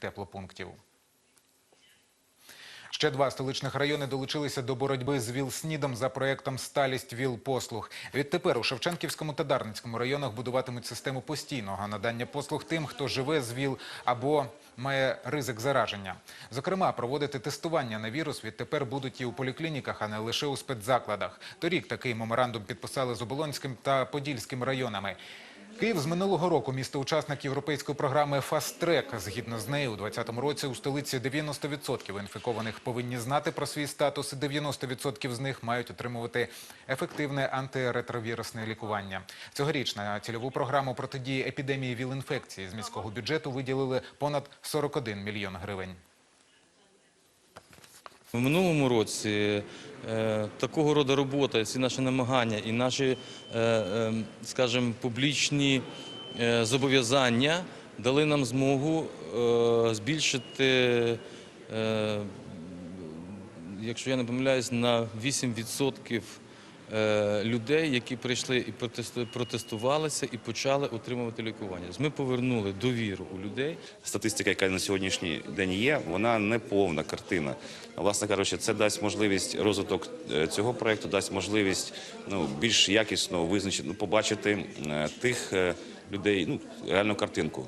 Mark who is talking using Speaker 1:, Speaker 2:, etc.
Speaker 1: теплопунктів. Ще два столичних райони долучилися до боротьби з ВІЛ-СНІДом за проектом «Сталість ВІЛ-послуг». Відтепер у Шевченківському та Дарницькому районах будуватимуть систему постійного надання послуг тим, хто живе з ВІЛ або має ризик зараження. Зокрема, проводити тестування на вірус відтепер будуть і у поліклініках, а не лише у спецзакладах. Торік такий меморандум підписали з Оболонським та Подільським районами. Київ з минулого року місто-учасник європейської програми «Фаст-трек». Згідно з нею, у 2020 році у столиці 90% інфікованих повинні знати про свій статус. і 90% з них мають отримувати ефективне антиретровірусне лікування. Цьогоріч на цільову програму протидії епідемії ВІЛ-інфекції з міського бюджету виділили понад 41 мільйон гривень.
Speaker 2: В минулому році е, такого роду робота, ці наші намагання і наші, е, е, скажімо, публічні е, зобов'язання дали нам змогу збільшити, якщо я не помиляюсь, на 8% е, людей, які прийшли і протесту- протестувалися і почали отримувати лікування. Тобто Ми повернули довіру у людей.
Speaker 3: Статистика, яка на сьогоднішній день є, вона не повна картина. Власне кажучи, це дасть можливість розвиток е, цього проекту, дасть можливість ну, більш якісно визначити, ну, побачити е, тих е, людей, ну реальну картинку.